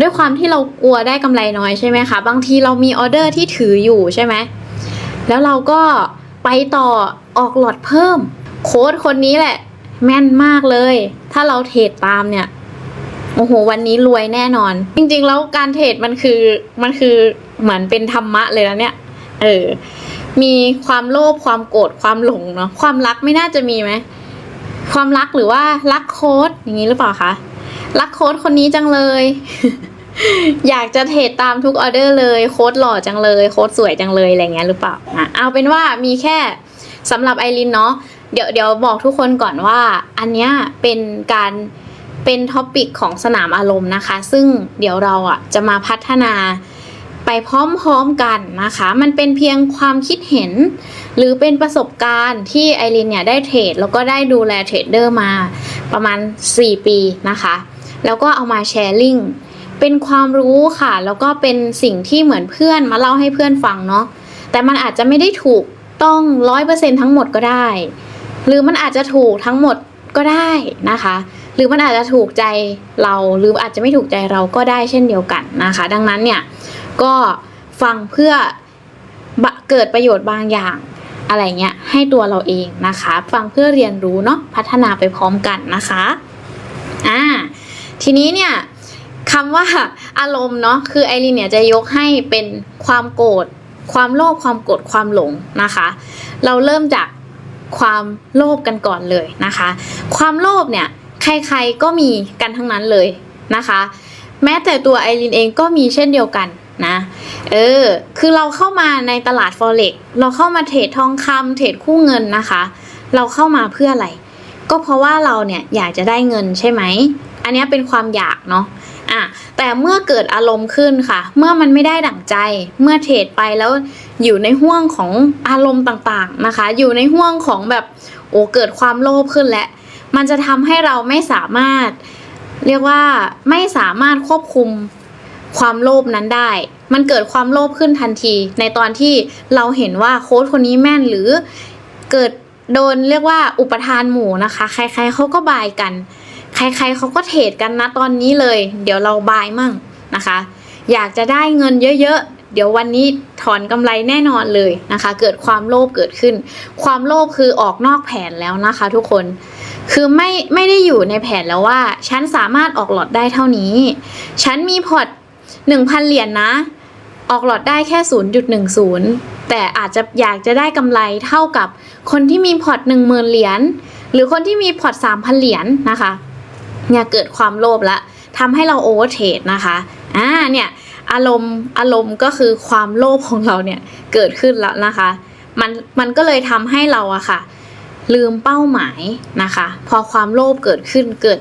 ด้วยความที่เรากลัวได้กำไรน้อยใช่ไหมคะ บางทีเรามีออเดอร์ที่ถืออยู่ใช่ไหม แล้วเราก็ไปต่อออกหลอดเพิ่ม โค้ดคนนี้แหละ แม่นมากเลย ถ้าเราเทรดตามเนี่ยโอ้โหวันนี้รวยแน่นอน จริงๆ แล้วการเทรดมันคือมันคือเหมือนเป็นธรรมะเลยนะเนี่ยเออมีความโลภความโกรธความหลงเนาะความรักไม่น่าจะมีไหมความรักหรือว่ารักโค้ดอย่างนี้หรือเปล่าคะรักโค้ดคนนี้จังเลย อยากจะเทรดตามทุกออเดอร์เลยโค้ดหล่อจังเลย โค้ดสวยจังเลยอะไรเงี้ยหรือเปล่าอะเอาเป็นว่ามีแค่สำหรับไอรินเนาะเดี๋ยวเดี๋ยวบอกทุกคนก่อนว่า อันเนี้ยเป็นการเป็นท็อปิกของสนามอารมณ์นะคะ ซึ่งเดี๋ยวเราอะจะมาพัฒนาไปพร้อมๆกันนะคะ มันเป็นเพียงความคิดเห็น หรือเป็นประสบการณ์ที่ไอรินเนี่ยได้เทรดแล้วก็ได้ดูแลเทรดเดอร์มาประมาณ 4 ปีนะคะ แล้วก็เอามาแชร์ลิงก์ เป็นความรู้ค่ะ แล้วก็เป็นสิ่งที่เหมือนเพื่อนมาเล่าให้เพื่อนฟังเนาะแต่มันอาจจะไม่ได้ถูกต้องร้อยเปอร์เซ็นทั้งหมดก็ได้ หรือมันอาจจะถูกทั้งหมดก็ได้นะคะ หรือมันอาจจะถูกใจเราหรืออาจจะไม่ถูกใจเราก็ได้เช่นเดียวกันนะคะ ดังนั้นเนี่ยก็ฟังเพื่อเกิดประโยชน์บางอย่างอะไรเงี้ยให้ตัวเราเองนะคะ ฟังเพื่อเรียนรู้เนาะพัฒนาไปพร้อมกันนะคะอ่าทีนี้เนี่ย คำว่าอารมณ์เนาะคือไอรีนเนี่ยจะยกให้เป็นความโกรธความโลภความโกรธความหลงนะคะ เราเริ่มจากความโลภกันก่อนเลยนะคะ ความโลภเนี่ยใครๆก็มีกันทั้งนั้นเลยนะคะ แม้แต่ตัวไอรินเองก็มีเช่นเดียวกันนะเออคือเราเข้ามาในตลาด forex เราเข้ามาเทรดทองคำเทรดคู่เงินนะคะ เราเข้ามาเพื่ออะไร ก็เพราะว่าเราเนี่ยอยากจะได้เงินใช่ไหม อันนี้เป็นความอยากเนาะ อะแต่เมื่อเกิดอารมณ์ขึ้นค่ะ เมื่อมันไม่ได้ดั่งใจ เมื่อเทรดไปแล้วอยู่ในห่วงของอารมณ์ต่างๆนะคะ อยู่ในห่วงของแบบโอ้เกิดความโลภขึ้นแล้วมันจะทำให้เราไม่สามารถ เรียกว่าไม่สามารถควบคุมความโลภนั้นได้ มันเกิดความโลภขึ้นทันที ในตอนที่เราเห็นว่าโค้ดคนนี้แม่นหรือเกิดโดนเรียกว่าอุปทานหมู่นะคะ ใครๆเขาก็บายกัน ใครๆเขาก็เทรดกันนะตอนนี้เลย เดี๋ยวเราบายมั่งนะคะ อยากจะได้เงินเยอะๆ เดี๋ยววันนี้ถอนกำไรแน่นอนเลยนะคะ เกิดความโลภเกิดขึ้น ความโลภคือออกนอกแผนแล้วนะคะ ทุกคนคือไม่ไม่ได้อยู่ในแผนแล้วว่า ฉันสามารถออกหลอดได้เท่านี้ ฉันมีพอร์ตหนึ่งพันเหรียญนะ ออกหลอดได้แค่ศูนย์จุดหนึ่งศูนย์แต่อาจจะอยากจะได้กำไรเท่ากับคนที่มีพอร์ตหนึ่งหมื่นเหรียญหรือคนที่มีพอร์ตสามพันเหรียญนะคะ เนี่ยเกิดความโลภละทำให้เราโอเวอร์เทรดนะคะอ่าเนี่ยอารมณ์อารมณ์ก็คือความโลภของเราเนี่ยเกิดขึ้นแล้วนะคะ มันมันก็เลยทำให้เราอะค่ะ ลืมเป้าหมายนะคะ พอความโลภเกิดขึ้นเกิด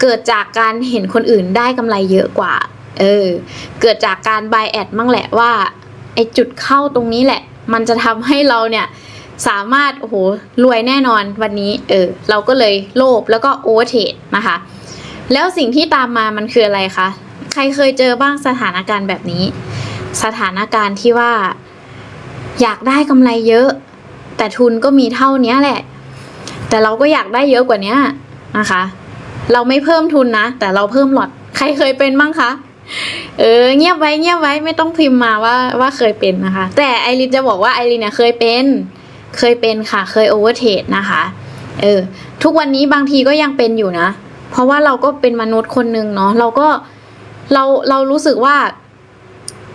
เกิดจากการเห็นคนอื่นได้กำไรเยอะกว่า เออ เกิดจากการบายแอดมั่งแหละว่าไอจุดเข้าตรงนี้แหละ มันจะทำให้เราเนี่ย สามารถโอ้โหรวยแน่นอนวันนี้เออเราก็เลยโลภแล้วก็โอเวอร์เทรดนะคะ แล้วสิ่งที่ตามมามันคืออะไรคะใครเคยเจอบ้างสถานการณ์แบบนี้ สถานการณ์ที่ว่า อยากได้กำไรเยอะ แต่ทุนก็มีเท่านี้แหละ แต่เราก็อยากได้เยอะกว่านี้นะคะ เราไม่เพิ่มทุนนะ แต่เราเพิ่มหลอดใครเคยเป็นบ้างคะเออเงียบไว้เงียบไว้ไม่ต้องพิมพ์มาว่าว่าเคยเป็นนะคะ แต่ไอรินจะบอกว่าไอรินเนี่ยเคยเป็น เคยเป็นค่ะ เคยโอเวอร์เทรดนะคะ เออ ทุกวันนี้บางทีก็ยังเป็นอยู่นะ เพราะว่าเราก็เป็นมนุษย์คนหนึ่งเนาะ เราก็ เรา เรารู้สึกว่า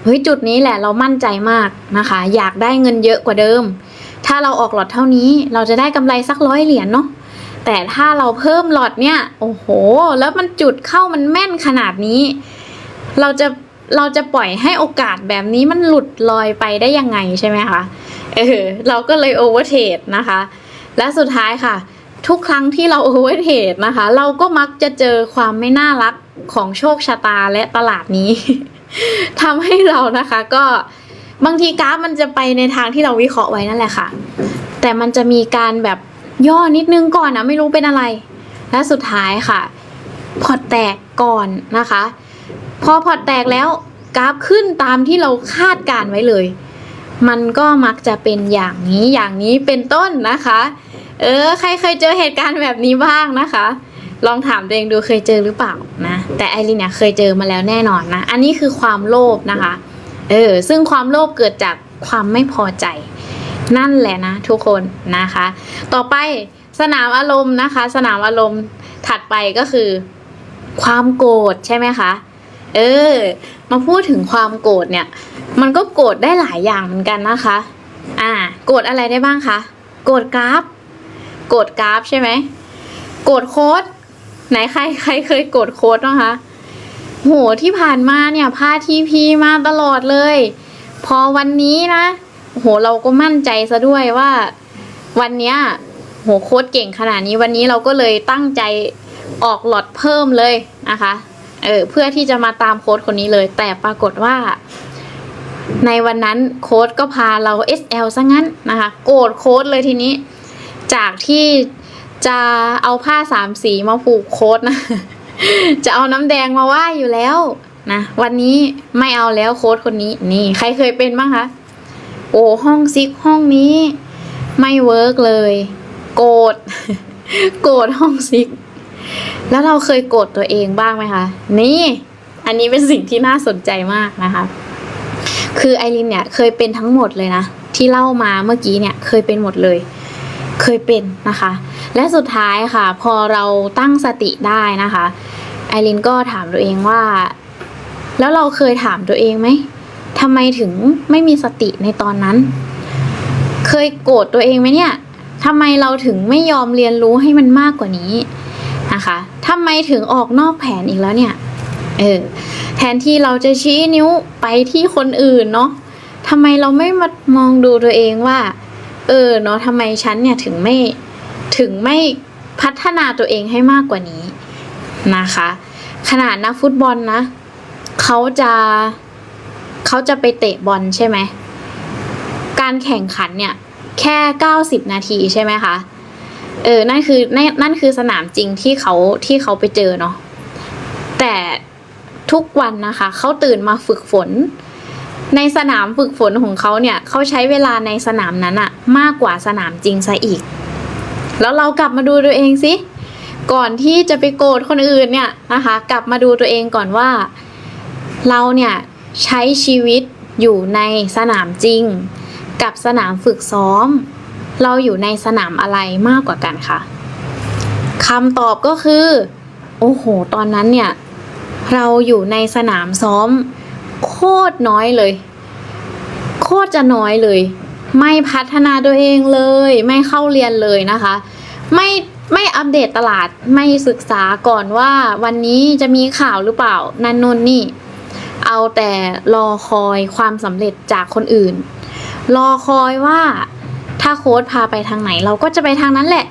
เฮ้ย จุดนี้แหละเรามั่นใจมากนะคะ อยากได้เงินเยอะกว่าเดิม ถ้าเราออกหลอดเท่านี้ เราจะได้กำไรสักร้อยเหรียญเนาะ แต่ถ้าเราเพิ่มหลอดเนี่ย โอ้โห แล้วมันจุดเข้ามันแม่นขนาดนี้ เราจะ เราจะปล่อยให้โอกาสแบบนี้มันหลุดลอยไปได้ยังไงใช่ไหมคะ เออเราก็เลยโอเวอร์เทรดนะคะ และสุดท้ายค่ะ ทุกครั้งที่เราโอเวอร์เทรดนะคะ เราก็มักจะเจอความไม่น่ารักของโชคชะตาและตลาดนี้ ทำให้เรานะคะก็บางทีกราฟมันจะไปในทางที่เราวิเคราะห์ไว้นั่นแหละค่ะ แต่มันจะมีการแบบย่อนิดนึงก่อนนะไม่รู้เป็นอะไร และสุดท้ายค่ะ พอแตกก่อนนะคะ พอพอแตกแล้วกราฟขึ้นตามที่เราคาดการไว้เลย มันก็มักจะเป็นอย่างนี้อย่างนี้เป็นต้นนะคะ เออ ใครเคยเจอเหตุการณ์แบบนี้บ้างนะคะ ลองถามตัวเองดูเคยเจอหรือเปล่านะ แต่ไอรินเนี่ยเคยเจอมาแล้วแน่นอนนะ อันนี้คือความโลภนะคะ เออ ซึ่งความโลภเกิดจากความไม่พอใจ นั่นแหละนะทุกคนนะคะ ต่อไปสนามอารมณ์นะคะ สนามอารมณ์ถัดไปก็คือ ความโกรธใช่ไหมคะ เออ มาพูดถึงความโกรธเนี่ย มันก็โกรธได้หลายอย่างเหมือนกันนะคะ อ่า โกรธอะไรได้บ้างคะ โกรธกราฟ โกรธกราฟใช่ไหม โกรธโค้ด ไหนใครใครเคยโกรธโค้ดบ้างคะ โหที่ผ่านมาเนี่ยพาทีพีมาตลอดเลย พอวันนี้นะ โหเราก็มั่นใจซะด้วยว่า วันเนี้ยโหโค้ดเก่งขนาดนี้วันนี้เราก็เลยตั้งใจออกหลอดเพิ่มเลยนะคะ เออเพื่อที่จะมาตามโค้ดคนนี้เลย แต่ปรากฏว่า ในวันนั้นโค้ดก็พาเรา SL ซะงั้นนะคะโกรธโค้ดเลยทีนี้ จากที่จะเอาผ้าสามสีมาผูกโค้ดนะ จะเอาน้ำแดงมาไหว้อยู่แล้วนะวันนี้ไม่เอาแล้วโค้ดคนนี้นี่ใครเคยเป็นบ้างคะโอ้ห้องซิกห้องนี้ ไม่เวิร์กเลย โกรธโกรธห้องซิก แล้วเราเคยโกรธตัวเองบ้างไหมคะ นี่ อันนี้เป็นสิ่งที่น่าสนใจมากนะคะ คือไอรินเนี่ยเคยเป็นทั้งหมดเลยนะ ที่เล่ามาเมื่อกี้เนี่ยเคยเป็นหมดเลย เคยเป็นนะคะ และสุดท้ายค่ะ พอเราตั้งสติได้นะคะ ไอรินก็ถามตัวเองว่า แล้วเราเคยถามตัวเองไหมทำไมถึงไม่มีสติในตอนนั้น เคยโกรธตัวเองไหมเนี่ยทำไมเราถึงไม่ยอมเรียนรู้ให้มันมากกว่านี้นะคะ ทำไมถึงออกนอกแผนอีกแล้วเนี่ย เออ แทนที่เราจะชี้นิ้วไปที่คนอื่นเนาะทำไมเราไม่มามองดูตัวเองว่า เออเนาะทำไมฉันเนี่ยถึงไม่ถึงไม่พัฒนาตัวเองให้มากกว่านี้นะคะ ขนาดนักฟุตบอลนะเขาจะเขาจะไปเตะบอลใช่ไหม การแข่งขันเนี่ย แค่ 90 นาทีใช่ไหมคะ เออ นั่นคือนั่นนั่นคือสนามจริงที่เขาที่เขาไปเจอเนาะ แต่ทุกวันนะคะ เขาตื่นมาฝึกฝน ในสนามฝึกฝนของเขาเนี่ย เขาใช้เวลาในสนามนั้นอะมากกว่าสนามจริงซะอีก แล้วเรากลับมาดูตัวเองสิ ก่อนที่จะไปโกรธคนอื่นเนี่ยนะคะ กลับมาดูตัวเองก่อนว่า เราเนี่ยใช้ชีวิตอยู่ในสนามจริง กับสนามฝึกซ้อม เราอยู่ในสนามอะไรมากกว่ากันคะคำตอบก็คือ โอ้โห ตอนนั้นเนี่ย เราอยู่ในสนามซ้อม โคตรน้อยเลย โคตรจะน้อยเลย ไม่พัฒนาตัวเองเลย ไม่เข้าเรียนเลยนะคะ ไม่ไม่อัปเดตตลาดไม่ศึกษาก่อนว่าวันนี้จะมีข่าวหรือเปล่า นั่นนนนี่ เอาแต่รอคอยความสำเร็จจากคนอื่น รอคอยว่า ถ้าโค้ดพาไปทางไหนเราก็จะไปทางนั้นแหละ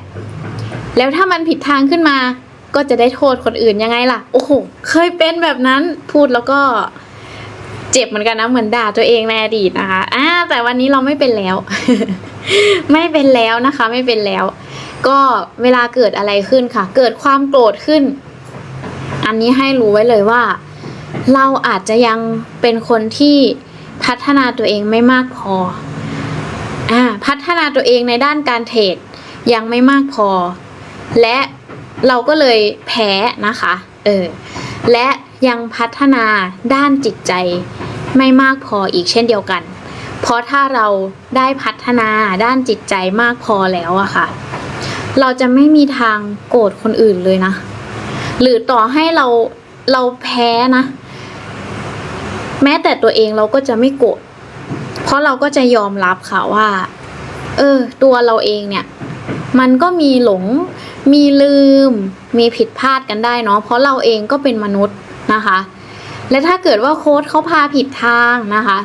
แล้วถ้ามันผิดทางขึ้นมา ก็จะได้โทษคนอื่นยังไงล่ะ โอ้โห เคยเป็นแบบนั้นพูดแล้วก็เจ็บเหมือนกันนะ เหมือนด่าตัวเองในอดีตนะคะอ่าแต่วันนี้เราไม่เป็นแล้ว ไม่เป็นแล้วนะคะ ไม่เป็นแล้ว ก็เวลาเกิดอะไรขึ้นค่ะ เกิดความโกรธขึ้น อันนี้ให้รู้ไว้เลยว่า เราอาจจะยังเป็นคนที่พัฒนาตัวเองไม่มากพอ พัฒนาตัวเองในด้านการเทรดยังไม่มากพอ และเราก็เลยแพ้นะคะเออและยังพัฒนาด้านจิตใจไม่มากพออีกเช่นเดียวกัน เพราะถ้าเราได้พัฒนาด้านจิตใจมากพอแล้วอะค่ะ เราจะไม่มีทางโกรธคนอื่นเลยนะ หรือต่อให้เราเราแพ้นะ แม้แต่ตัวเองเราก็จะไม่โกรธเพราะเราก็จะยอมรับค่ะว่า เออ ตัวเราเองเนี่ย มันก็มีหลง มีลืม มีผิดพลาดกันได้เนาะเพราะเราเองก็เป็นมนุษย์นะคะ และถ้าเกิดว่าโค้ดเขาพาผิดทางนะคะ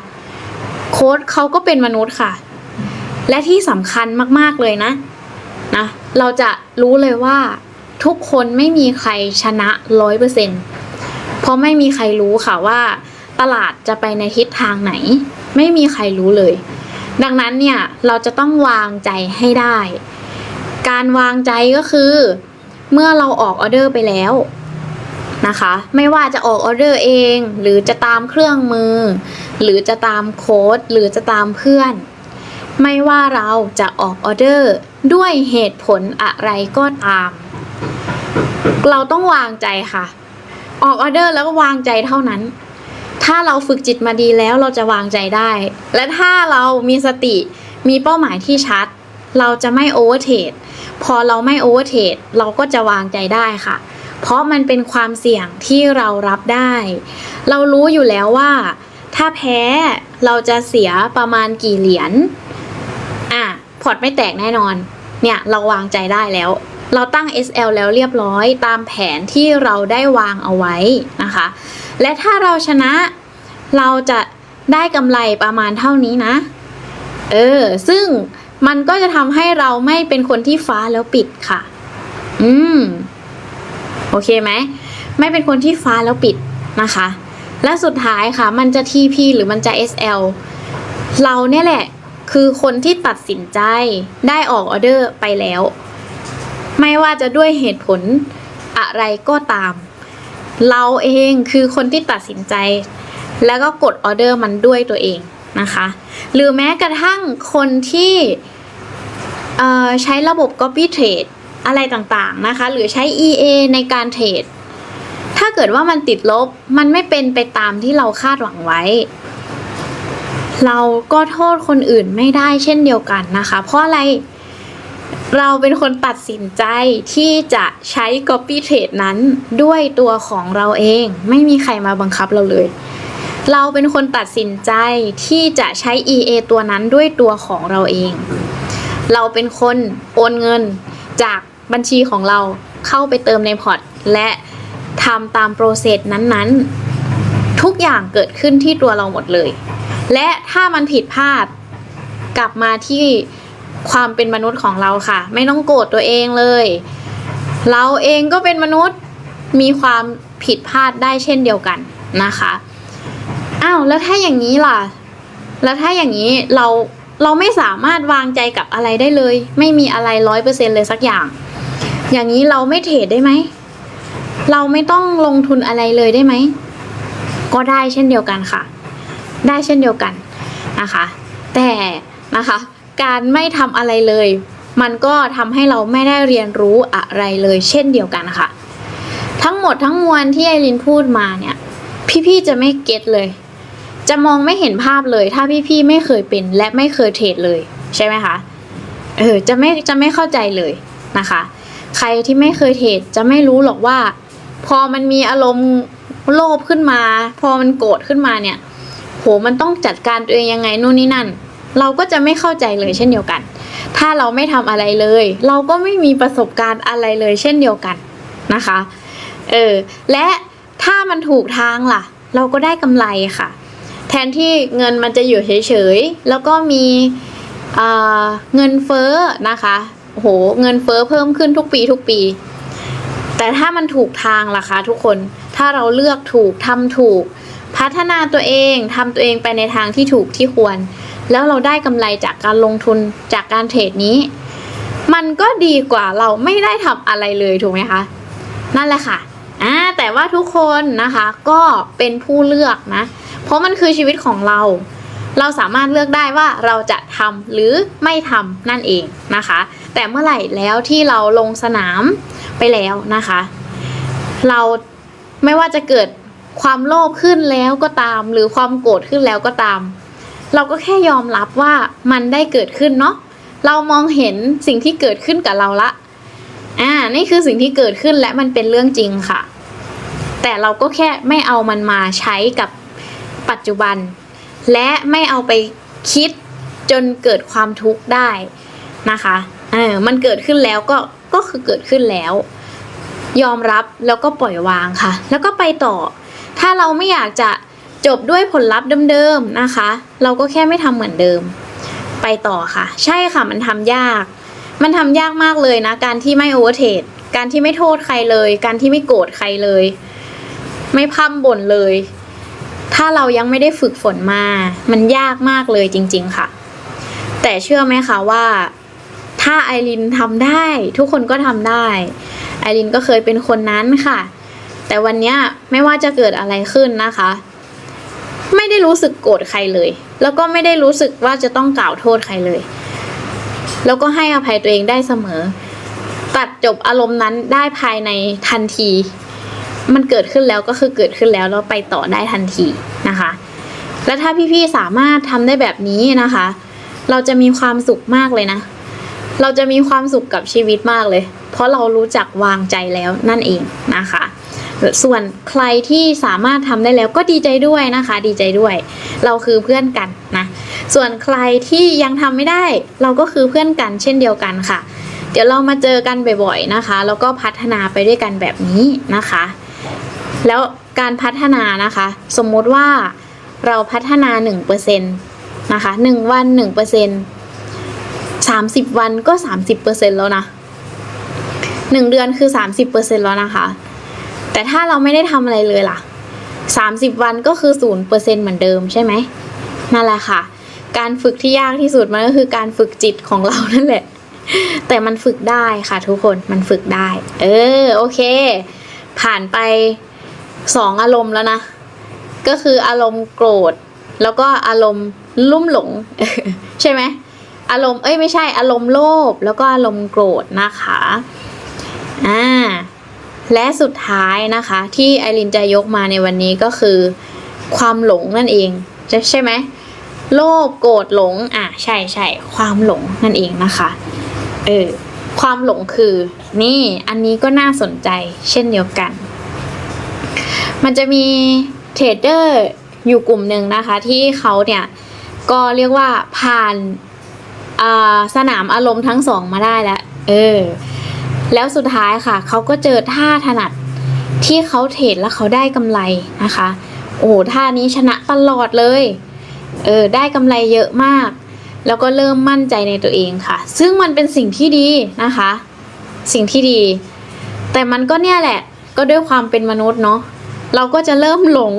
โค้ดเขาก็เป็นมนุษย์ค่ะ และที่สำคัญมากๆเลยนะนะ เราจะรู้เลยว่าทุกคนไม่มีใครชนะร้อยเปอร์เซ็นเพราะไม่มีใครรู้ค่ะว่า ตลาดจะไปในทิศทางไหน ไม่มีใครรู้เลย ดังนั้นเนี่ยเราจะต้องวางใจให้ได้ การวางใจก็คือ เมื่อเราออกออเดอร์ไปแล้วนะคะ ไม่ว่าจะออกออเดอร์เอง หรือจะตามเครื่องมือ หรือจะตามโค้ดหรือจะตามเพื่อน ไม่ว่าเราจะออกออเดอร์ด้วยเหตุผลอะไรก็ตาม เราต้องวางใจค่ะ ออกออเดอร์แล้วก็วางใจเท่านั้น ถ้าเราฝึกจิตมาดีแล้วเราจะวางใจได้ และถ้าเรามีสติมีเป้าหมายที่ชัด เราจะไม่โอเวอร์เทรดพอเราไม่โอเวอร์เทรดเราก็จะวางใจได้ค่ะ เพราะมันเป็นความเสี่ยงที่เรารับได้ เรารู้อยู่แล้วว่า ถ้าแพ้เราจะเสียประมาณกี่เหรียญอะพอร์ตไม่แตกแน่นอน เนี่ยเราวางใจได้แล้ว เราตั้ง SL แล้วเรียบร้อยตามแผนที่เราได้วางเอาไว้นะคะ และถ้าเราชนะ เราจะได้กำไรประมาณเท่านี้นะ เออ ซึ่งมันก็จะทำให้เราไม่เป็นคนที่ฟ้าแล้วปิดค่ะ อืม โอเคไหม ไม่เป็นคนที่ฟ้าแล้วปิดนะคะ และสุดท้ายค่ะ มันจะ TP หรือมันจะ SL เราเนี่ยแหละ คือคนที่ตัดสินใจได้ออกออเดอร์ไปแล้ว ไม่ว่าจะด้วยเหตุผลอะไรก็ตาม เราเองคือคนที่ตัดสินใจ แล้วก็กดออเดอร์มันด้วยตัวเองนะคะ หรือแม้กระทั่งคนที่ใช้ระบบ Copy Trade อะไรต่างๆนะคะ หรือใช้ EA ในการเทรด ถ้าเกิดว่ามันติดลบ มันไม่เป็นไปตามที่เราคาดหวังไว้ เราก็โทษคนอื่นไม่ได้เช่นเดียวกันนะคะ เพราะอะไรเเราเป็นคนตัดสินใจที่จะใช้ Copy Trade นั้นด้วยตัวของเราเอง ไม่มีใครมาบังคับเราเลย เราเป็นคนตัดสินใจที่จะใช้ EA ตัวนั้นด้วยตัวของเราเอง เราเป็นคนโอนเงินจากบัญชีของเราเข้าไปเติมในพอร์ตและทำตามโปรเซสนั้นๆ ทุกอย่างเกิดขึ้นที่ตัวเราหมดเลย และถ้ามันผิดพลาดกลับมาที่ ความเป็นมนุษย์ของเราค่ะ ไม่ต้องโกรธตัวเองเลย เราเองก็เป็นมนุษย์มีความผิดพลาดได้เช่นเดียวกันนะคะอ้าวแล้วถ้าอย่างนี้ล่ะ แล้วถ้าอย่างนี้เราเราไม่สามารถวางใจกับอะไรได้เลย ไม่มีอะไรร้อยเปอร์เซ็นเลยสักอย่าง อย่างนี้เราไม่เทรดได้ไหม เราไม่ต้องลงทุนอะไรเลยได้ไหม ก็ได้เช่นเดียวกันค่ะ ได้เช่นเดียวกันนะคะ แต่นะคะ การไม่ทำอะไรเลย มันก็ทำให้เราไม่ได้เรียนรู้อะไรเลย เช่นเดียวกันค่ะ ทั้งหมดทั้งมวลที่ไอรินพูดมาเนี่ย พี่ๆจะไม่เก็ตเลย จะมองไม่เห็นภาพเลย ถ้าพี่ๆไม่เคยเป็นและไม่เคยเทรดเลย ใช่ไหมคะเออจะไม่จะไม่เข้าใจเลยนะคะ ใครที่ไม่เคยเทรดจะไม่รู้หรอกว่า พอมันมีอารมณ์โลภขึ้นมา พอมันโกรธขึ้นมาเนี่ย โหมันต้องจัดการตัวเองยังไงนู่นนี่นั่น เราก็จะไม่เข้าใจเลยเช่นเดียวกัน ถ้าเราไม่ทำอะไรเลย เราก็ไม่มีประสบการณ์อะไรเลยเช่นเดียวกันนะคะ เออ และถ้ามันถูกทางล่ะ เราก็ได้กำไรค่ะ แทนที่เงินมันจะอยู่เฉยๆ แล้วก็มีเอ่อเงินเฟ้อนะคะโอ้โห เงินเฟ้อเพิ่มขึ้นทุกปีทุกปี แต่ถ้ามันถูกทางล่ะคะทุกคน ถ้าเราเลือกถูกทำถูก พัฒนาตัวเองทำตัวเองไปในทางที่ถูกที่ควร แล้วเราได้กำไรจากการลงทุนจากการเทรดนี้ มันก็ดีกว่าเราไม่ได้ทำอะไรเลยถูกไหมคะ นั่นแหละค่ะอ่าแต่ว่าทุกคนนะคะก็เป็นผู้เลือกนะ เพราะมันคือชีวิตของเรา เราสามารถเลือกได้ว่าเราจะทำหรือไม่ทำนั่นเองนะคะ แต่เมื่อไหร่แล้วที่เราลงสนามไปแล้วนะคะ เราไม่ว่าจะเกิดความโลภขึ้นแล้วก็ตาม หรือความโกรธขึ้นแล้วก็ตาม เราก็แค่ยอมรับว่ามันได้เกิดขึ้นเนาะเรามองเห็นสิ่งที่เกิดขึ้นกับเราละอ่านี่คือสิ่งที่เกิดขึ้นและมันเป็นเรื่องจริงค่ะ แต่เราก็แค่ไม่เอามันมาใช้กับปัจจุบัน และไม่เอาไปคิดจนเกิดความทุกข์ได้นะคะเออมันเกิดขึ้นแล้วก็ก็คือเกิดขึ้นแล้ว ยอมรับแล้วก็ปล่อยวางค่ะ แล้วก็ไปต่อ ถ้าเราไม่อยากจะ จบด้วยผลลัพธ์เดิมๆนะคะ เราก็แค่ไม่ทำเหมือนเดิม ไปต่อค่ะ ใช่ค่ะมันทำยาก มันทำยากมากเลยนะ การที่ไม่โอเวอร์เทรดการที่ไม่โทษใครเลย การที่ไม่โกรธใครเลย ไม่พร่ำบ่นเลย ถ้าเรายังไม่ได้ฝึกฝนมา มันยากมากเลยจริง ๆค่ะ แต่เชื่อไหมคะว่า ถ้าไอรินทำได้ ทุกคนก็ทำได้ไอรินก็เคยเป็นคนนั้นค่ะ แต่วันนี้ไม่ว่าจะเกิดอะไรขึ้นนะคะ ไม่ได้รู้สึกโกรธใครเลย แล้วก็ไม่ได้รู้สึกว่าจะต้องกล่าวโทษใครเลย แล้วก็ให้อภัยตัวเองได้เสมอ ตัดจบอารมณ์นั้นได้ภายในทันที มันเกิดขึ้นแล้วก็คือเกิดขึ้นแล้วแล้วไปต่อได้ทันทีนะคะ และถ้าพี่ๆสามารถทำได้แบบนี้นะคะ เราจะมีความสุขมากเลยนะ เราจะมีความสุขกับชีวิตมากเลย เพราะเรารู้จักวางใจแล้วนั่นเองนะคะ ส่วนใครที่สามารถทำได้แล้วก็ดีใจด้วยนะคะ ดีใจด้วย เราคือเพื่อนกันนะ ส่วนใครที่ยังทำไม่ได้ เราก็คือเพื่อนกันเช่นเดียวกันค่ะ เดี๋ยวเรามาเจอกันบ่อยๆนะคะ แล้วก็พัฒนาไปด้วยกันแบบนี้นะคะ แล้วการพัฒนานะคะ สมมติว่าเราพัฒนา 1%นะคะ1วัน 1% 30 วันก็ 30%แล้วนะ 1 เดือนคือ 30%แล้วนะคะ แต่ถ้าเราไม่ได้ทำอะไรเลยล่ะ 30 วันก็คือ0%เหมือนเดิมใช่ไหมนั่นแหละค่ะ การฝึกที่ยากที่สุดมันก็คือการฝึกจิตของเรานั่นแหละ แต่มันฝึกได้ค่ะทุกคนมันฝึกได้ เออโอเค ผ่านไปสองอารมณ์แล้วนะ ก็คืออารมณ์โกรธ แล้วก็อารมณ์ลุ่มหลง ใช่ไหมอารมณ์เอ้ยไม่ใช่อารมณ์โลภแล้วก็อารมณ์โกรธนะคะอ่า และสุดท้ายนะคะ ที่ไอรินจะยกมาในวันนี้ก็คือ ความหลงนั่นเองใช่ใช่ไหมโลภโกรธหลงอะใช่ใช่ความหลงนั่นเองนะคะเออความหลงคือ นี่อันนี้ก็น่าสนใจเช่นเดียวกัน มันจะมีเทรดเดอร์อยู่กลุ่มหนึ่งนะคะ ที่เขาเนี่ยก็เรียกว่าผ่านสนามอารมณ์ทั้งสองมาได้แล้ว เออ แล้วสุดท้ายค่ะ เขาก็เจอท่าถนัดที่เขาเทรดแล้วเขาได้กำไรนะคะ โอ้ท่านี้ชนะตลอดเลย เออ ได้กำไรเยอะมาก แล้วก็เริ่มมั่นใจในตัวเองค่ะ ซึ่งมันเป็นสิ่งที่ดีนะคะ สิ่งที่ดี แต่มันก็เนี่ยแหละ ก็ด้วยความเป็นมนุษย์เนาะ เราก็จะเริ่มหลง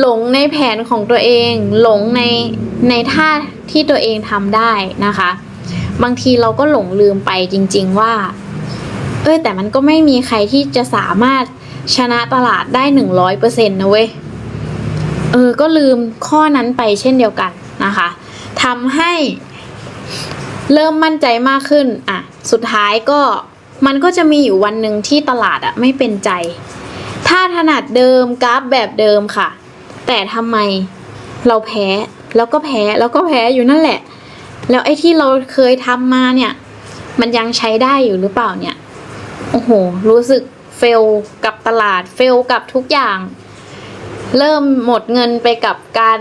หลงในแผนของตัวเอง หลงใน ในท่าที่ตัวเองทำได้นะคะ บางทีเราก็หลงลืมไปจริง ๆว่า เอ้ยแต่มันก็ไม่มีใครที่จะสามารถชนะตลาดได้หนึ่งร้อยเปอร์เซ็นต์นะเว้ย เออ ก็ลืมข้อนั้นไปเช่นเดียวกันนะคะทำให้เริ่มมั่นใจมากขึ้น อะ สุดท้ายก็มันก็จะมีอยู่วันหนึ่งที่ตลาดอะไม่เป็นใจ ถ้าถนัดเดิมกราฟแบบเดิมค่ะ แต่ทำไมเราแพ้แล้วก็แพ้แล้วก็แพ้อยู่นั่นแหละ แล้วไอ้ที่เราเคยทำมาเนี่ย มันยังใช้ได้อยู่หรือเปล่าเนี่ย โอ้โห รู้สึกเฟลกับตลาด เฟลกับทุกอย่าง เริ่มหมดเงินไปกับการ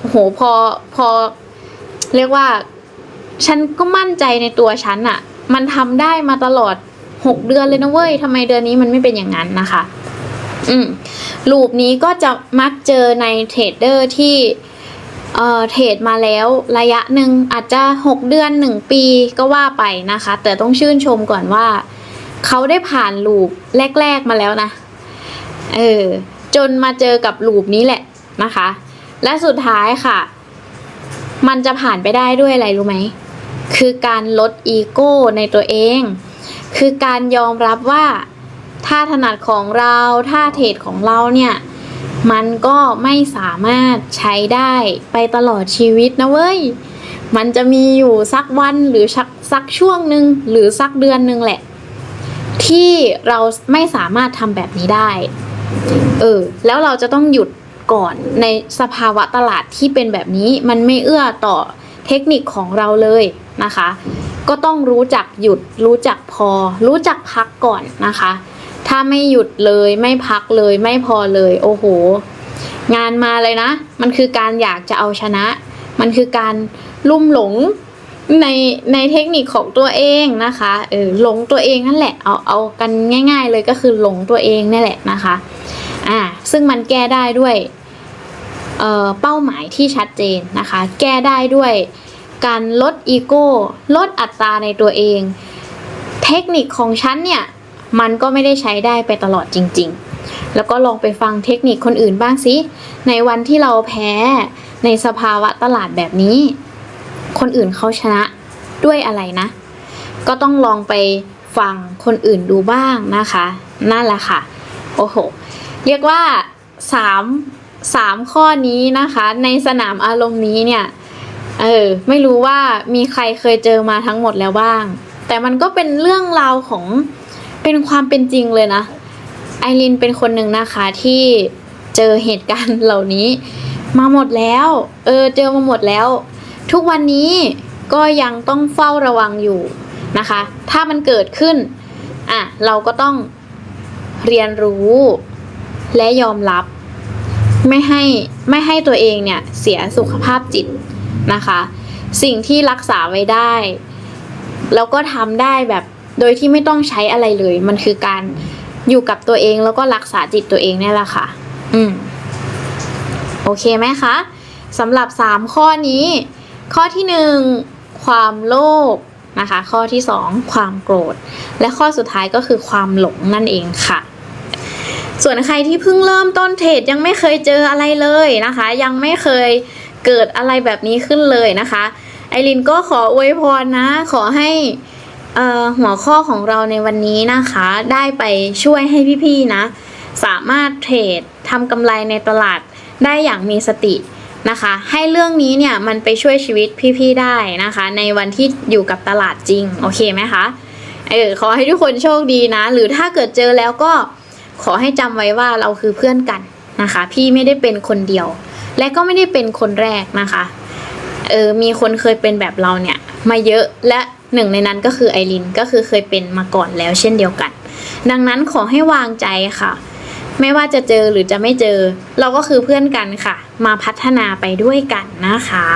โอ้โหพอพอ เรียกว่า ฉันก็มั่นใจในตัวฉันอะมันทำได้มาตลอดหกเดือนเลยนะเว้ยทำไมเดือนนี้มันไม่เป็นอย่างนั้นนะคะ อืมลูปนี้ก็จะมักเจอในเทรดเดอร์ที่เอ่อเทรดมาแล้วระยะหนึ่งอาจจะหกเดือนหนึ่งปีก็ว่าไปนะคะ แต่ต้องชื่นชมก่อนว่า เขาได้ผ่านลูปแรก ๆมาแล้วนะ เออ จนมาเจอกับลูปนี้แหละนะคะ และสุดท้ายค่ะ มันจะผ่านไปได้ด้วยอะไรรู้ไหม คือการลดอีโก้ในตัวเอง คือการยอมรับว่าท่าถนัดของเราท่าเทรดของเราเนี่ย มันก็ไม่สามารถใช้ได้ไปตลอดชีวิตนะเว้ย มันจะมีอยู่สักวันหรือสักสักช่วงหนึ่งหรือสักเดือนหนึ่งแหละ ที่เราไม่สามารถทำแบบนี้ได้ เออ แล้วเราจะต้องหยุดก่อนในสภาวะตลาดที่เป็นแบบนี้ มันไม่เอื้อต่อเทคนิคของเราเลยนะคะ ก็ต้องรู้จักหยุด รู้จักพอ รู้จักพักก่อนนะคะ ถ้าไม่หยุดเลยไม่พักเลยไม่พอเลย โอ้โห งานมาเลยนะ มันคือการอยากจะเอาชนะ มันคือการลุ่มหลง ในในเทคนิคของตัวเองนะคะเออหลงตัวเองนั่นแหละเอาเอากันง่าย ๆ เลยก็คือหลงตัวเองนี่แหละนะคะอ่าซึ่งมันแก้ได้ด้วยเอ่อเป้าหมายที่ชัดเจนนะคะ แก้ได้ด้วยการลดอีโก้ลดอัตราในตัวเอง เทคนิคของฉันเนี่ยมันก็ไม่ได้ใช้ได้ไปตลอดจริง ๆ แล้วก็ลองไปฟังเทคนิคคนอื่นบ้างสิในวันที่เราแพ้ในสภาวะตลาดแบบนี้ คนอื่นเขาชนะด้วยอะไรนะ ก็ต้องลองไปฟังคนอื่นดูบ้างนะคะ นั่นแหละค่ะ โอ้โห เรียกว่าสามสามข้อนี้นะคะ ในสนามอารมณ์นี้เนี่ยเออไม่รู้ว่ามีใครเคยเจอมาทั้งหมดแล้วบ้างแต่แต่มันก็เป็นเรื่องราวของเป็นความเป็นจริงเลยนะไอรินเป็นคนหนึ่งนะคะที่เจอเหตุการณ์เหล่านี้ มาหมดแล้ว เออเจอมาหมดแล้ว ทุกวันนี้ก็ยังต้องเฝ้าระวังอยู่นะคะ ถ้ามันเกิดขึ้นอะเราก็ต้องเรียนรู้และยอมรับ ไม่ให้ไม่ให้ตัวเองเนี่ยเสียสุขภาพจิตนะคะ สิ่งที่รักษาไว้ได้ แล้วก็ทำได้แบบโดยที่ไม่ต้องใช้อะไรเลย มันคือการอยู่กับตัวเองแล้วก็รักษาจิตตัวเองเนี่แหละค่ะ อืม โอเคไหมคะสำหรับ 3 ข้อนี้ ข้อที่1ความโลภนะคะ ข้อที่2ความโกรธ และข้อสุดท้ายก็คือความหลงนั่นเองค่ะส่วนใครที่เพิ่งเริ่มต้นเทรดยังไม่เคยเจออะไรเลยนะคะ ยังไม่เคยเกิดอะไรแบบนี้ขึ้นเลยนะคะ ไอรินก็ขออวยพรนะ ขอให้เอ่อหัวข้อของเราในวันนี้นะคะ ได้ไปช่วยให้พี่ๆนะ สามารถเทรดทำกำไรในตลาดได้อย่างมีสติ นะคะ ให้เรื่องนี้เนี่ยมันไปช่วยชีวิตพี่ๆได้นะคะ ในวันที่อยู่กับตลาดจริงโอเคไหมคะเออขอให้ทุกคนโชคดีนะ หรือถ้าเกิดเจอแล้วก็ขอให้จำไว้ว่าเราคือเพื่อนกันนะคะ พี่ไม่ได้เป็นคนเดียว และก็ไม่ได้เป็นคนแรกนะคะเออมีคนเคยเป็นแบบเราเนี่ยมาเยอะและหนึ่งในนั้นก็คือไอรินก็คือเคยเป็นมาก่อนแล้วเช่นเดียวกัน ดังนั้นขอให้วางใจค่ะ ไม่ว่าจะเจอหรือจะไม่เจอ เราก็คือเพื่อนกันค่ะ มาพัฒนาไปด้วยกันนะคะ